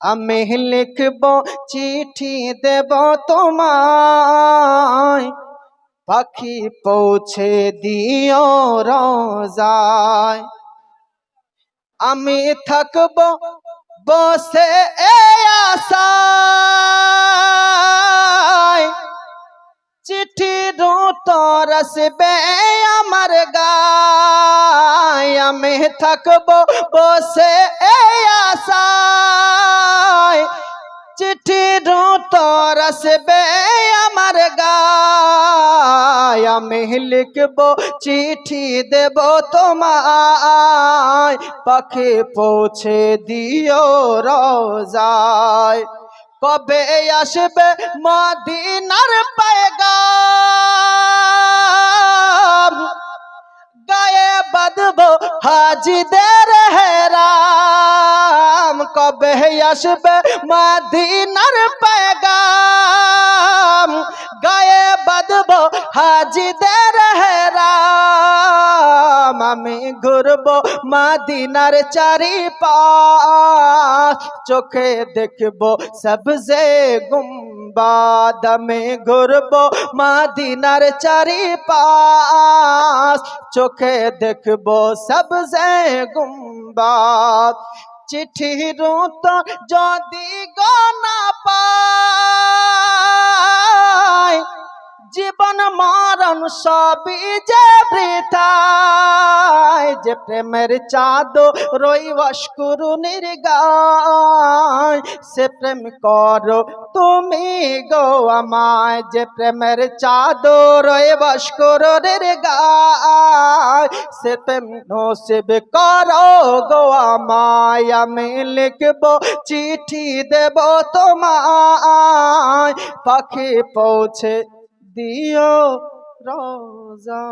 আমি লিখব চিঠি দেব তোমায়। পাখি পৌঁছে দিও রোজায়। আমি থাকব বসে চিঠি তোর আসবে আমার গায়। আমি থাকব বসে চিঠি তোর আসবে আমার গায়। আমি লিখব, চিঠি দেব তোমায়। পাখি পৌঁছে দিও রোজায়। কবে আসবে মদিনার পেগাম? গায়ে বাঁধব হাজিদের কবে আসবে মদিনার পেগাম। গায়ে বাঁধব হাজিদের হেরাম। আমি ঘুরব মাদিনার চারি পাশ চোখে দেখব সবজে গুম্বাদ। আমি ঘুরব মাদিনার চারি পাশ চোখে দেখব সবজে গুম্বাদ। চিঠি রুত যদি গনা পায় মরণ সবই যে বৃথায়, যে প্রেমের চাঁদ রইবাস করু নির্গায়। সে প্রেম করো তুমি গো আমায়, যে প্রেমের চাঁদ রইবাস করু নির্গায়। সে প্রেম নসিব করো গো আমায়, আমি লিখব, চিঠি দেব তোমায়। পাখি পৌঁছে দিও রোজা।